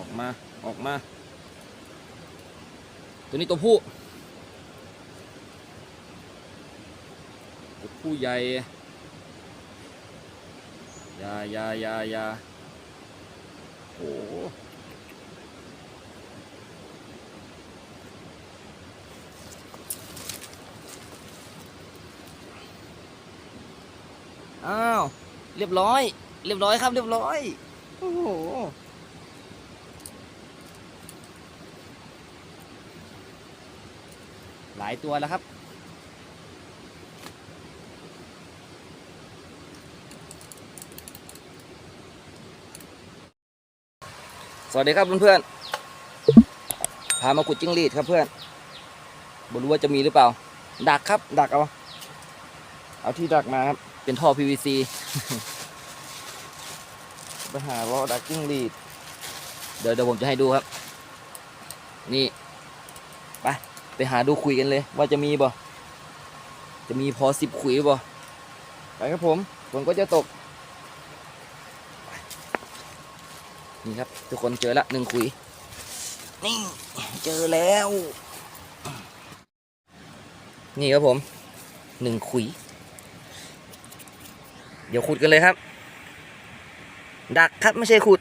ออกมา ออกมา ตัวนี้ตัวผู้ ตัวผู้ใหญ่ยายายายาโอ้โหอ้าว เรียบร้อย เรียบร้อยครับ เรียบร้อย โอ้โห หลายตัวแล้วครับ สวัสดีครับเพื่อนๆพามาขุดจิ้งหรีดครับเพื่อนบรู้ว่าจะมีหรือเปล่า ดักครับ ดักเอา เอาที่ดักมาครับ เป็นท่อ PVC ไปหาว่าดักจิ้งหรีด เดี๋ยวเดี๋ยวผมจะให้ดูครับ นี่ไป ไปหาดูคุยกันเลย ว่าจะมีบ่ จะมีพอสิบขุยบ่ ไปครับผมฝนก็จะตก นี่ครับ ทุกคนเจอละหนึ่งขุย นี่ เจอแล้ว นี่ครับผมหนึ่งขุย เดี๋ยวขุดกันเลยครับ ดักครับไม่ใช่ขุด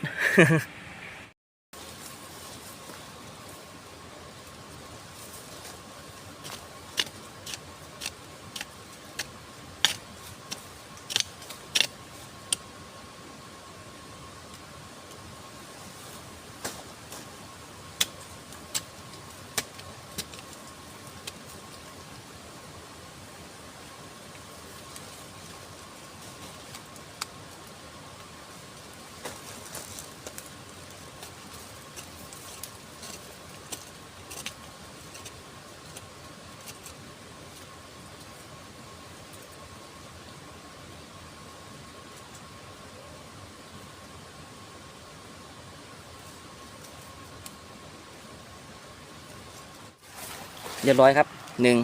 เรียบร้อยครับหนึ่ง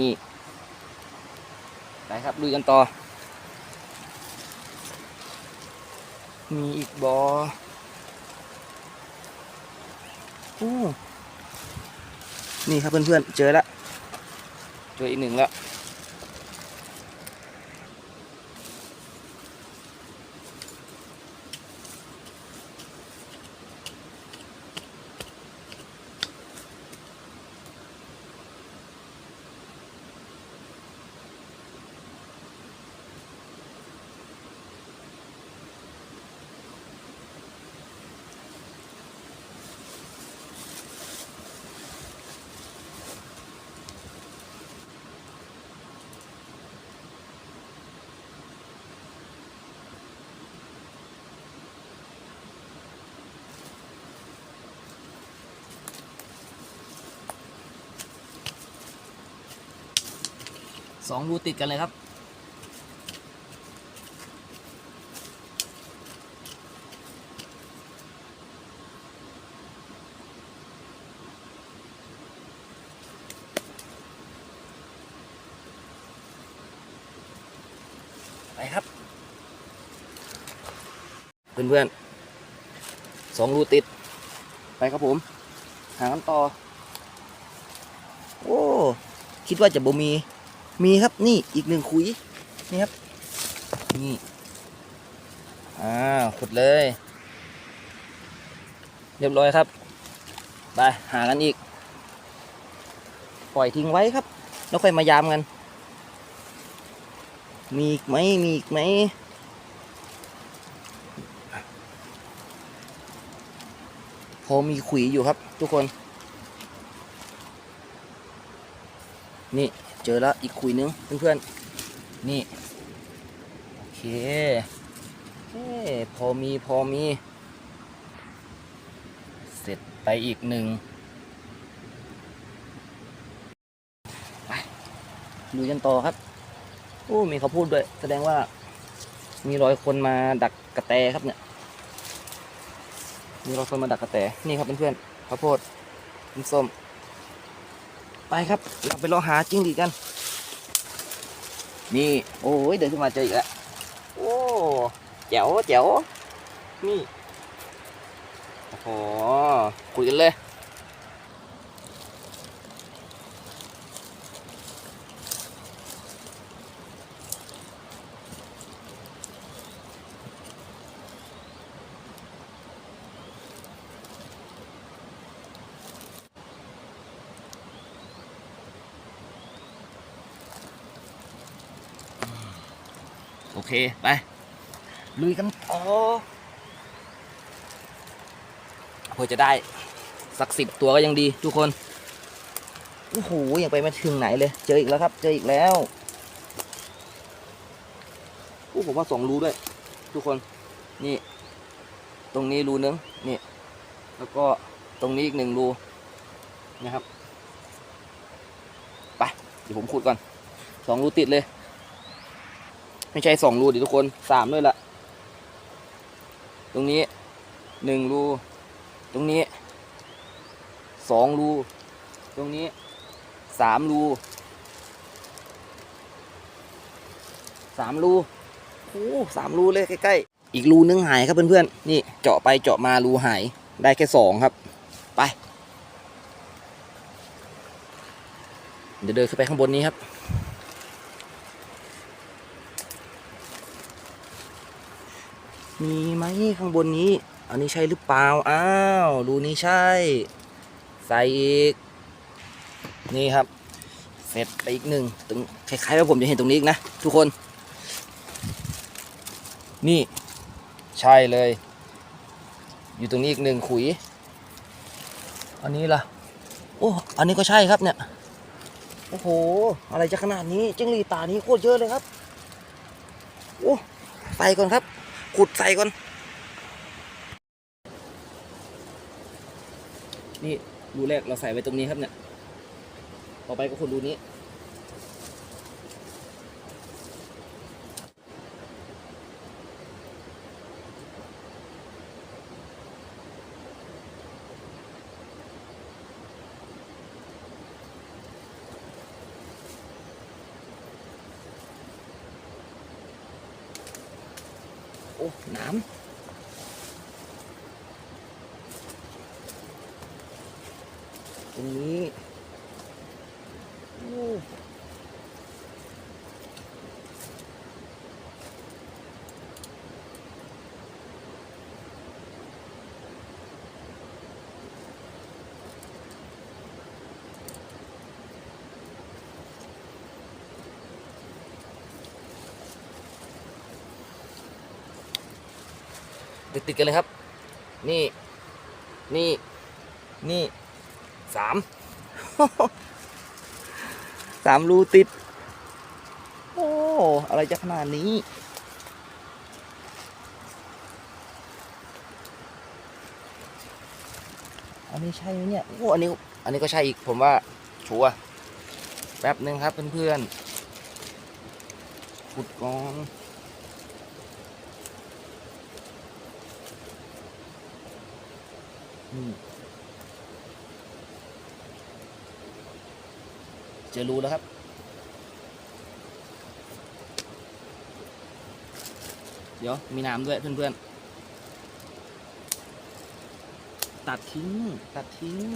นี่ไปครับดูกันต่อ มีอีกบออู้นี่ครับเพื่อนๆเจอแล้วเจออีกหนึ่งแล้ว สองรูติดกันเลยครับ ไปครับ เพื่อนๆสองรูติด ไปครับผม หากันต่อ โอ้ คิดว่าจะบ่มี มีครับนี่อีกหนึ่งขุยนี่ครับนี่อ่าขุดเลย เรียบร้อยครับ ไปหากันอีก ปล่อยทิ้งไว้ครับ แล้วค่อยมายามกัน มีอีกไหมมีอีกไหมพอมีขุยอยู่ครับ ทุกคน นี่ เจอแล้วอีกขุยนึงเพื่อนๆ นี่ โอเคเอ้พอมีพอมี เสร็จไปอีกหนึ่งไปดูกันต่อครับโอ้มีเขาพูดด้วย แสดงว่ามีรอยคนมาดักกระแตครับเนี่ย มีรอยคนมาดักกระแต นี่ครับเพื่อนๆข้าวโพดน้ำส้ม ไปครับ เราไปรอหาจิ้งหรีดกัน นี่ โอ้ยเดินขึ้นมาเจออีกแล้ว โอ้เจ๋วเจ๋วนี่ โอ้โหคุยกันเลย โอเค ไป ลุยกันต่อเพื่อจะได้ สักสิบตัวก็ยังดีทุกคน โอ้โห ยังไปไม่ถึงไหนเลย เจออีกแล้วครับ เจออีกแล้วโอ้ผมว่าสองรูด้วย ทุกคน นี่ ตรงนี้รูนึง นี่ แล้วก็ตรงนี้อีกหนึ่งรูนะครับ ไป เดี๋ยวผมขุดก่อนสองรูติดเลย ไม่ใช่สองรูดิทุกคนสามด้วยละตรงนี้หนึ่งรู ตรงนี้สองรู ตรงนี้สามรูสามรูโอ้สามรูเลยใกล้ๆ อีกรูนึงหายครับเพื่อนๆ นี่เจาะไปเจาะมารูหายได้แค่สองครับ ไป เดี๋ยวเดินขึ้นไปข้างบนนี้ครับ มีไหมข้างบนนี้ อันนี้ใช่หรือเปล่า อ้าว รูนี้ใช่ ใส่อีก นี่ครับ เสร็จไปอีกหนึ่งตรงคล้ายๆว่าผมจะเห็นตรงนี้อีกนะ ทุกคน นี่ ใช่เลย อยู่ตรงนี้อีกหนึ่งขุย อันนี้ล่ะ โอ้ อันนี้ก็ใช่ครับเนี่ย โอ้โห อะไรจะขนาดนี้จิ้งหรีดตานี้โคตรเยอะเลยครับ โอ้ใส่ก่อนครับ ขุดใส่ก่อน นี่รูแรกเราใส่ไว้ตรงนี้ครับเนี่ย ต่อไปก็ขุดรูนี้ โอ้น้ำตรงนี้โอ้ ติดติดๆกันเลยครับ นี่ นี่ นี่สามสามรูติด โอ้ อะไรจะขนาดนี้ อันนี้ใช่ไหมเนี่ยโอ้อันนี้ อันนี้ก็ใช่อีก ผมว่าชัวแป๊บหนึ่งครับเพื่อนๆขุดกอนอืม เจอรูแล้วครับเดี๋ยว มีน้ำด้วยเพื่อนๆ ตัดทิ้ง ตัดทิ้ง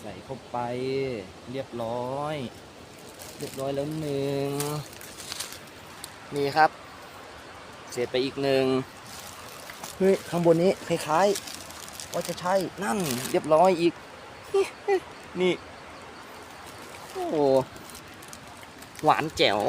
ใส่เข้าไปเรียบร้อย เรียบร้อยแล้วหนึ่ง นี่ครับ เสร็จไปอีกหนึ่งเฮ้ยข้างบนนี้คล้ายๆว่าจะใช่นั่นเรียบร้อยอีก นี่ โอ้หวานแจ๋ว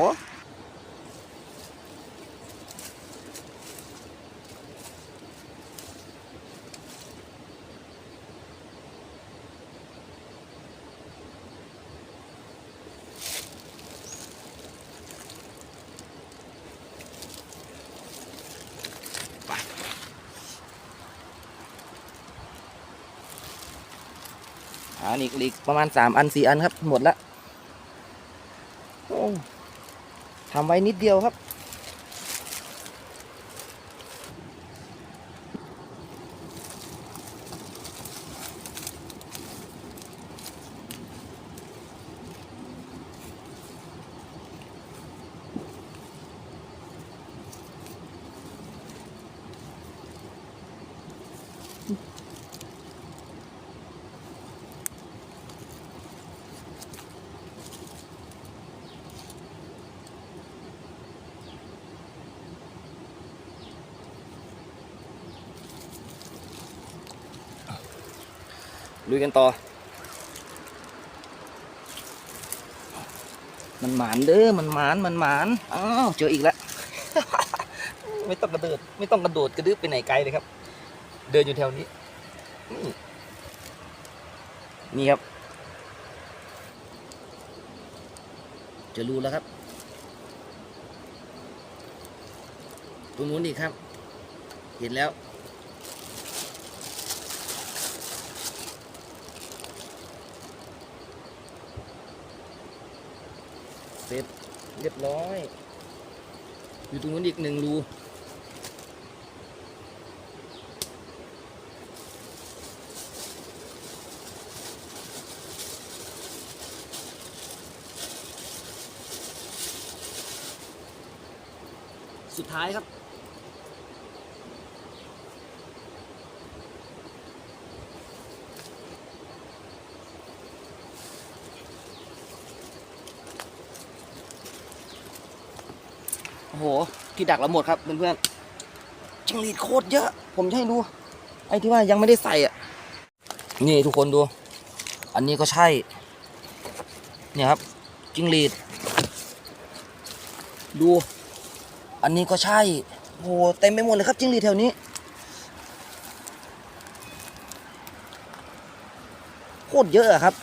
อันอีกอีกประมาณสามอันสี่อันครับ หมดละทำไว้นิดเดียวครับ ลุยกันต่อ มันหมานเด้อ มันหมาน มันหมาน อ้าว เจออีกแล้ว ไม่ต้องกระโดด ไม่ต้องกระโดดกระดึ๊บไปไหนไกลเลยครับ เดินอยู่แถวนี้ นี่นี่ครับ จะรู้แล้วครับ ตรงนู้นอีกครับ เห็นแล้ว เสร็จเรียบร้อย อยู่ตรงนู้นอีกหนึ่งรูสุดท้ายครับ หที่ดักเราหมดครับเพื่อนๆจิงหรีดโคตรเยอะ ผมจะให้ดู ไอ้ที่ว่ายังไม่ได้ใส่อะ นี่ทุกคนดู อันนี้ก็ใช่ เนี่ยครับจิงหรีด ดู อันนี้ก็ใช่โอ้โหเต็มไปหมดเลยครับจิงหรีดแถวนี้โคตรเยอะอะครับ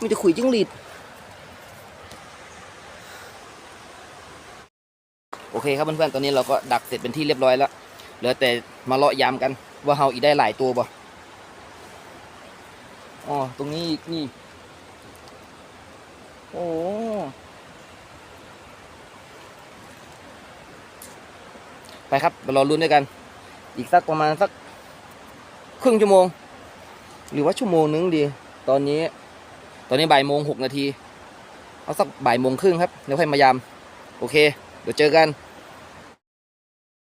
มีแต่ขุยจิ้งหรีดโอเคครับเพื่อนๆตอนนี้เราก็ดักเสร็จเป็นที่เรียบร้อยแล้วเหลือแต่มาเลาะยามกัน ว่าเฮาอีได้หลายตัวบ่อ๋อตรงนี้อีกนี่ โอ้ไปครับไปรอลุ้นด้วยกัน อีกสักประมาณสัก ครึ่งชั่วโมง หรือว่าชั่วโมงนึงดี ตอนนี้ ตอนนี้บ่ายโมงหกนาทีเอาสักบ่ายโมงครึ่งครับเดี๋ยวค่อยมายาม โอเค เดี๋ยวเจอกัน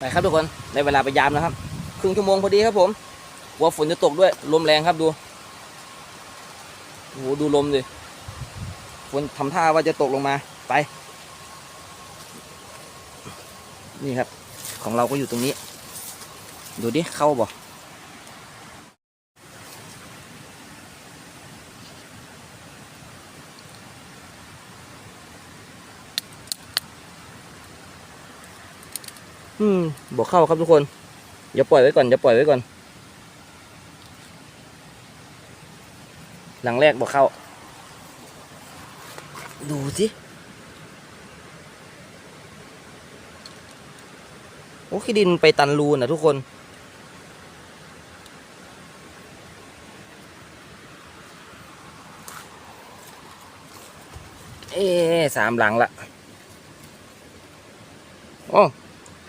ไปครับทุกคนในเวลาไปยามนะครับ ครึ่งชั่วโมงพอดีครับผมกลัวฝนจะตกด้วยลมแรงครับดูโอ้โหดูลมดิฝนทำท่าว่าจะตกลงมาไป นี่ครับ ของเราก็อยู่ตรงนี้ ดูดิเข้าบ่ อืมบอกเข้าครับทุกคนอย่าปล่อยไว้ก่อนอย่าปล่อยไว้ก่อน หลังแรกบอกเข้า ดูสิโอ้ขี้ดินไปตันรูนะทุกคนเอ๊สามหลังละโอ้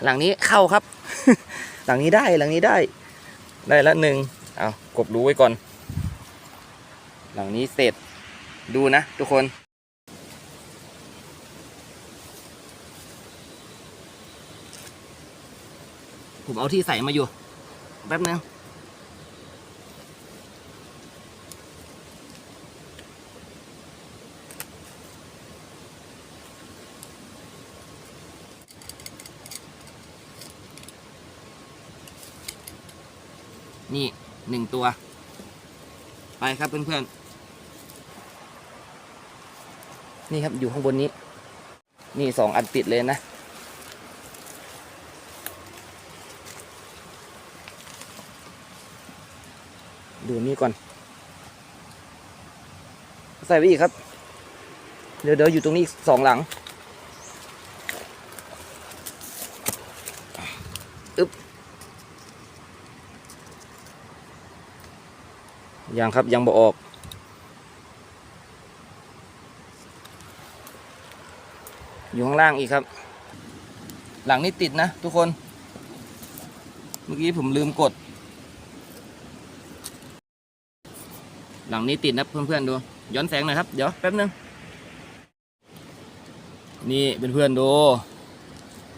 หลังนี้เข้าครับ หลังนี้ได้หลังนี้ได้ ได้ละหนึ่งเอากบรู้ไว้ก่อน หลังนี้เสร็จดูนะทุกคนผมเอาที่ใส่มาอยู่ แป๊บนึง นี่ หนึ่งตัว ไปครับเพื่อนๆ นี่ครับอยู่ข้างบนนี้ นี่สองอันติดเลยนะ ดูนี่ก่อน ใส่ไว้อีกครับ เดี๋ยวเดี๋ยวอยู่ตรงนี้อีกสองหลัง ยังครับยังบอออกอยู่ข้างล่างอีกครับ หลังนี้ติดนะทุกคน เมื่อกี้ผมลืมกด หลังนี้ติดนะเพื่อนๆดู ย้อนแสงหน่อยครับ เดี๋ยวแป๊บนึง นี่เป็นเพื่อนดู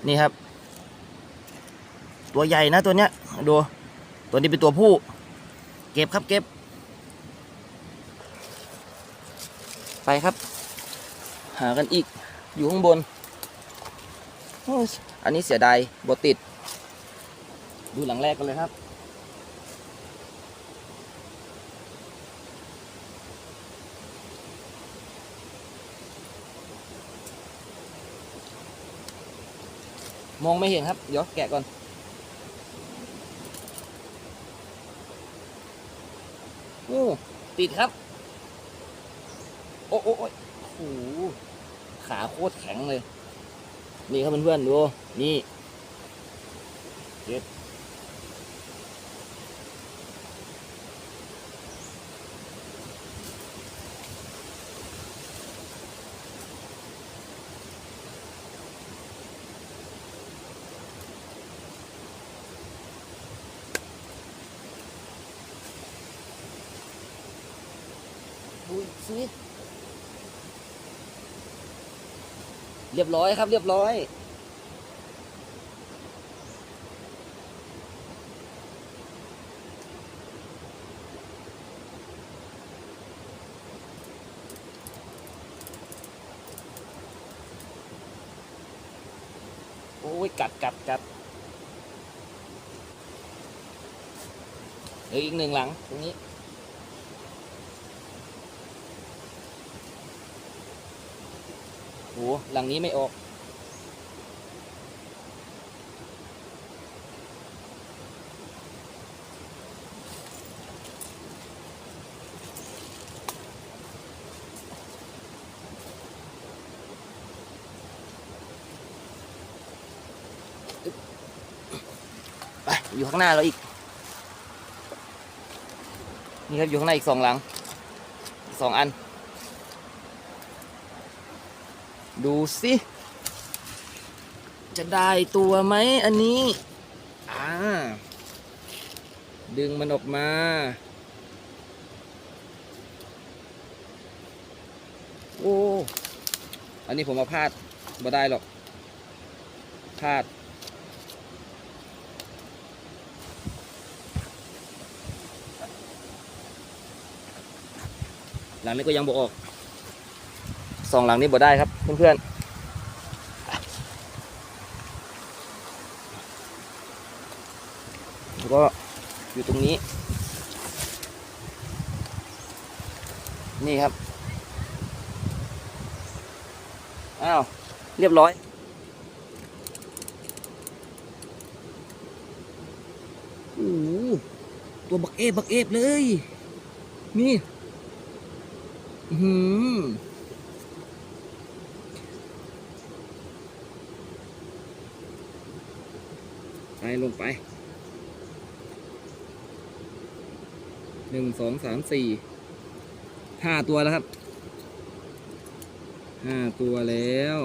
นี่ครับ ตัวใหญ่นะตัวเนี้ยดู ตัวนี้เป็นตัวผู้ เก็บครับเก็บ ไปครับ หากันอีกอยู่ข้างบน อันนี้เสียดายบติด ดูหลังแรกกันเลยครับ มองไม่เห็นครับ เดี๋ยวแกะก่อนโอ้ติดครับ อ้โอ้โอ้โหขาโคตรแข็งเลย นี่ครับเพื่อนๆดู นี่เจ็ดอีกสิ เรียบร้อยครับ เรียบร้อย โอ้ย กัดกัดกัดเหลืออีกหนึ่งหลังตรงนี้ หหลังนี้ไม่ออก ไป อยู่ข้างหน้าเราอีก นี่ครับ อยู่ข้างหน้าอีกสองหลังสองอัน ดูสิ จะได้ตัวไหมอันนี้ อ่า ดึงมันออกมา โอ้ อันนี้ผมมาพลาดบ่ได้หรอกพลาด หลังนี้ก็ยังบออก สองหลังนี้บ่ได้ครับเพื่อนๆแล้วก็อยู่ตรงนี้ นี่ครับ อ้าว เรียบร้อยโอ้ตัวบักเอฟบักเอฟเลย นี่ อื้อหือไป ลงไปหนึ่งสองสามสี่ห้าตัวแล้วครับห้าตัวแล้ว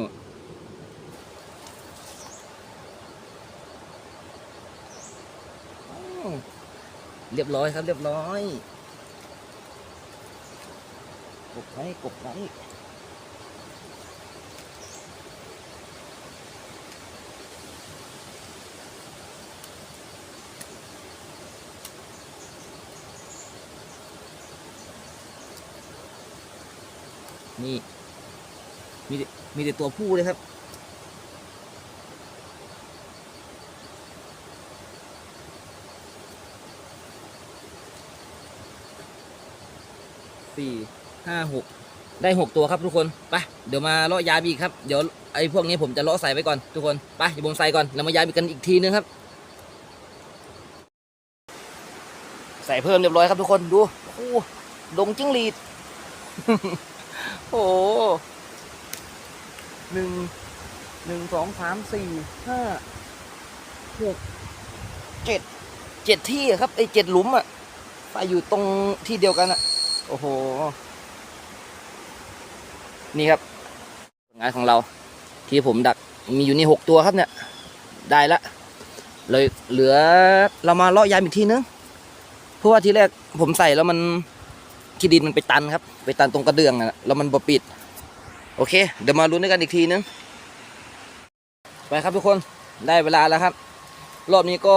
เรียบร้อยครับเรียบร้อยกดไว้กดไว้ นี่ มีมีแต่ตัวผู้เลยครับ สี่ห้าหกได้หกตัวครับทุกคนไปเดี๋ยวมาเลาะยามอีกครับ เดี๋ยวไอ้พวกนี้ผมจะเลาะใส่ไว้ก่อนทุกคนไปเดี๋ยวผมใส่ก่อนแล้วมายามอีกันอีกทีนึงครับ ใส่เพิ่มเรียบร้อยครับทุกคนดูโอ้ดงจิ้งหรีด โอ้โหหนึ่งหนึ่งสองสามสี่ห้าหกเจ็ดเจ็ดที่อะครับไอ้เจ็ดหลุมอะไปอยู่ตรงที่เดียวกันอะโอ้โห นี่ครับผลงานของเรา ที่ผมดักมีอยู่นี่หกตัวครับเนี่ย ได้ละเลยเหลือเรามาเลาะยามอีกทีนึงเพราะว่าทีแรกผมใส่แล้วมัน ขี้ดินมันไปตันครับ ไปตันตรงกระเดื่องนะแล้วมันบปิด โอเค เดี๋ยวมาลุ้นด้วยกันอีกทีนึงไปครับทุกคนได้เวลาแล้วครับ รอบนี้ก็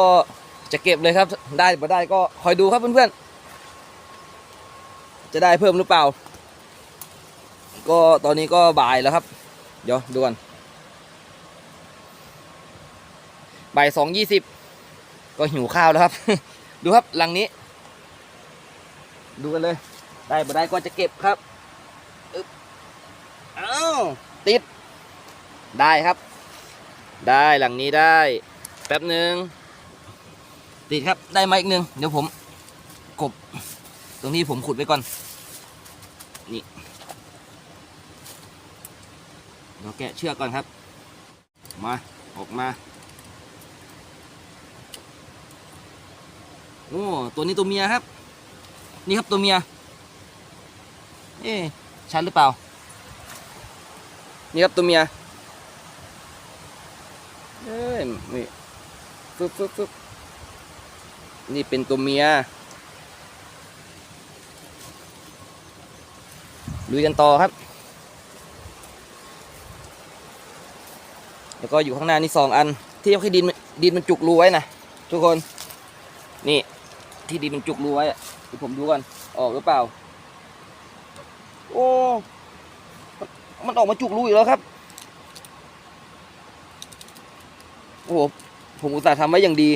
จะเก็บเลยครับ ได้บ่ได้ก็คอยดูครับเพื่อนๆจะได้เพิ่มหรือเปล่า ก็ตอนนี้ก็บ่ายแล้วครับ เดี๋ยวดูก่อนบ่ายสองยี่สิบก็หิวข้าวแล้วครับ ดูครับหลังนี้ ดูกันเลย ได้บ่ได้ก็จะเก็บครับอึ๊บอ้าวติด ได้ครับ ได้หลังนี้ได้ แป๊บหนึ่งติดครับได้มาอีกหนึ่งเดี๋ยวผมกบ ตรงนี้ผมขุดไว้ก่อน นี่เดี๋ยวแกะเชือกก่อนครับ มาออกมาโอ้ตัวนี้ตัวเมียครับ นี่ครับตัวเมีย เอ๊ะชัดหรือเปล่า นี่ครับตัวเมียเอ้ยนี่ฟึบฟึบฟึบนี่เป็นตัวเมียลุยกันต่อครับ แล้วก็อยู่ข้างหน้านี่สองอัน ที่เอาให้ดินดินมันจุกรูไว้นะทุกคน นี่ที่ดินมันจุกรูไว้ผมดูก่อน ออกหรือเปล่า โอ้มันออกมาจุกรูอีกแล้วครับ โอ้โห ผมอุตส่าห์ทำไว้อย่างดี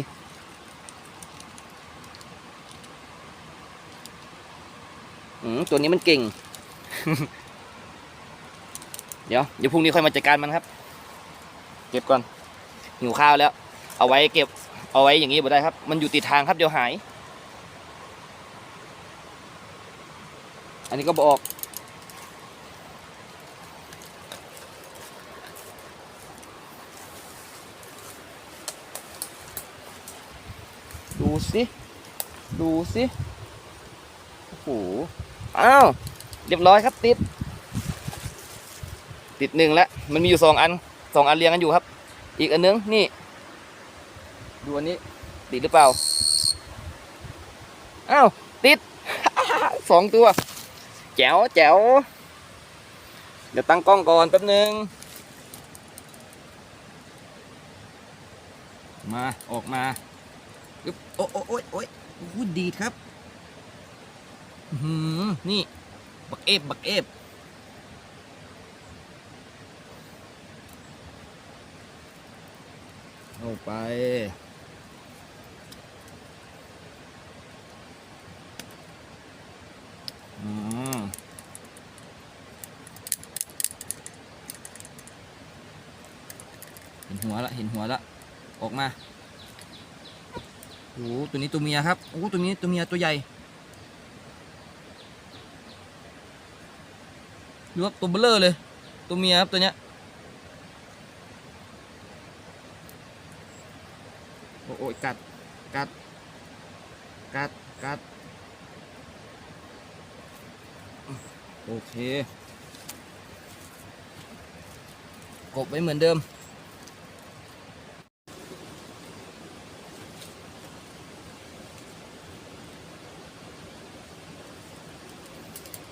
อืมตัวนี้มันเก่ง เดี๋ยว เดี๋ยวพรุ่งนี้ค่อยมาจัดการมันครับ เก็บก่อน หิวข้าวแล้ว เอาไว้เก็บ เอาไว้อย่างนี้บ่ได้ครับ มันอยู่ติดทางครับเดี๋ยวหาย อันนี้ก็บอก สิ ดูสิโอ้โหอ้าวเรียบร้อยครับติด ติดหนึ่งแล้วมันมีอยู่สองอันสองอันเรียงกันอยู่ครับ อีกอันนึงนี่ ดูอันนี้ ติดหรือเปล่าอ้าวติดสองตัว แจ๋วแจ๋วเดี๋ยวตั้งกล้องก่อนแป๊บนึง มาออกมา อึ๊บโอ้โอ้โอ้ยโอ้ยโอ้โหดีดครับหือนี่ บักเอฟบักเอฟเอาไปอืมเห็นหัวละ เห็นหัวละ ออกมา โอ้ตัวนี้ตัวเมียครับโอ้ตัวนี้ตัวเมียตัวใหญ่ดูครับตัวเบลเลอร์เลย ตัวเมียครับตัวเนี้ยโอ้โอ้ยกัดกัดกัดกัดโอเคกบไว้เหมือนเดิม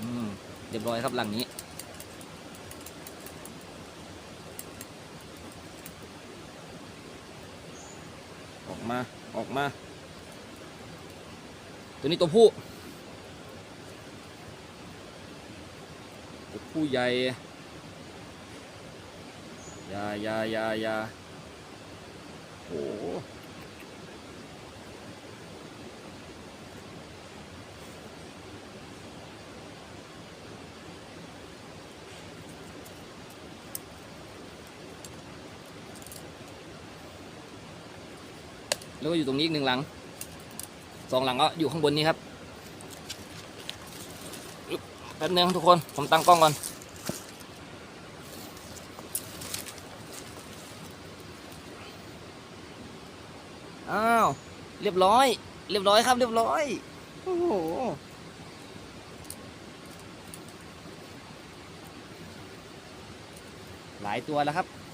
อืม เร้อยครับหลังนี้ ออกมาออกมา ตัวนี้ตัวผู้ ตัวผู้ใหญ่ยายายายาโอ้โห แล้วก็อยู่ตรงนี้อีกหนึ่งหลัง สองหลังก็อยู่ข้างบนนี้ครับอึ๊บแป๊บนึงทุกคน ผมตั้งกล้องก่อน อ้าว เรียบร้อย เรียบร้อยครับเรียบร้อย โอ้โหหลายตัวแล้วครับ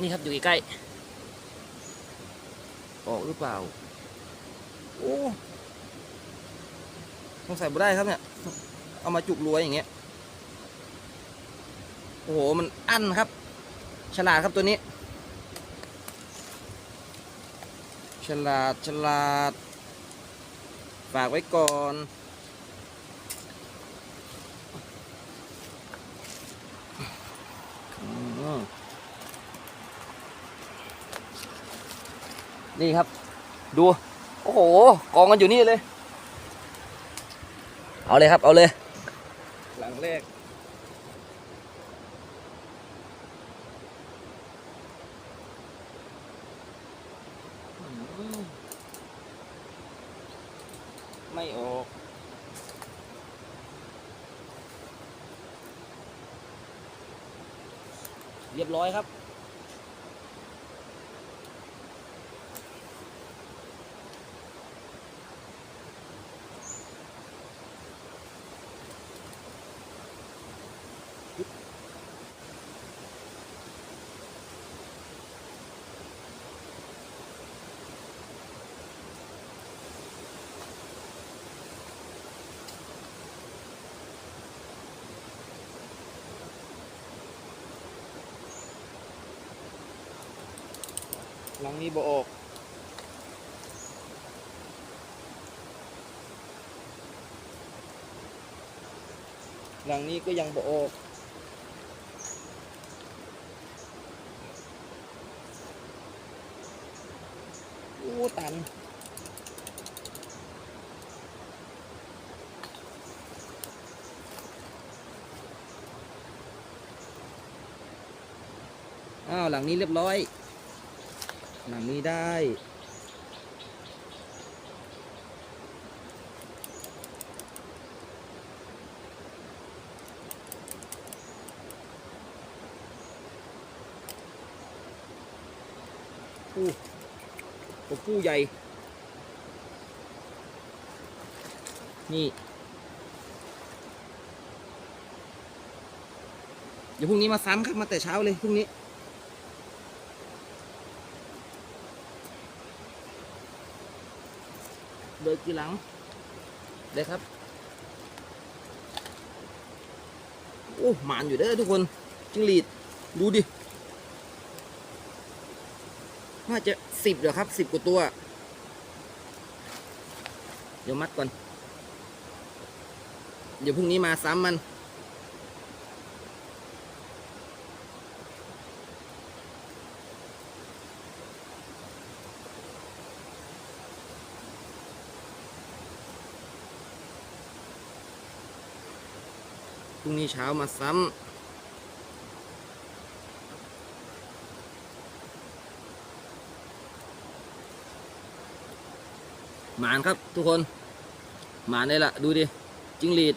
นี่ครับอยู่ใกล้ออกหรือเปล่า โอ้สงสัยบ่ได้ครับเนี่ย เอามาจุกรวยอย่างเงี้ย โอ้โห มันอั้นครับ ฉลาดครับตัวนี้ ฉลาดฉลาด ฝากไว้ก่อน อืม นี่ครับ ดู โอ้โห กองกันอยู่นี่เลย เอาเลยครับ เอาเลย หลังแรก ไม่ออกเรียบร้อยครับ หลังนี้บออกหลังนี้ก็ยังโบออกโอ้ตันอ้าวหลังนี้เรียบร้อย หลังนี้ได้ อู้ตัวผู้ใหญ่ นี่เดี๋ยวพรุ่งนี้มาซ้ำครับ มาแต่เช้าเลยพรุ่งนี้ ทีหลังเลยครับโอ้หมานอยู่เด้อทุกคนจิ้งหรีดดูดิน่าจะสิบเหรอครับสิบกว่าตัว เดี๋ยวมัดก่อน เดี๋ยวพรุ่งนี้มาซ้ำมัน พรุ่งนี้เช้ามาซ้ำหมานครับทุกคน หมานได้ละดูดิจิงหรีด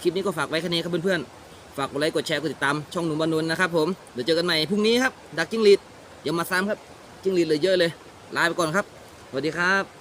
คลิปนี้ก็ฝากไว้แค่นี้ครับเพื่อนๆ ฝากกดไลค์กดแชร์กดติดตามช่องหนุ่มบอลนนนะครับผมเดี๋ยวเจอกันใหม่พรุ่งนี้ครับดักจิงหรีดเดี๋ยวมาซ้ำครับจิงหรีดเลยเยอะเลยลาไปก่อนครับสวัสดีครับ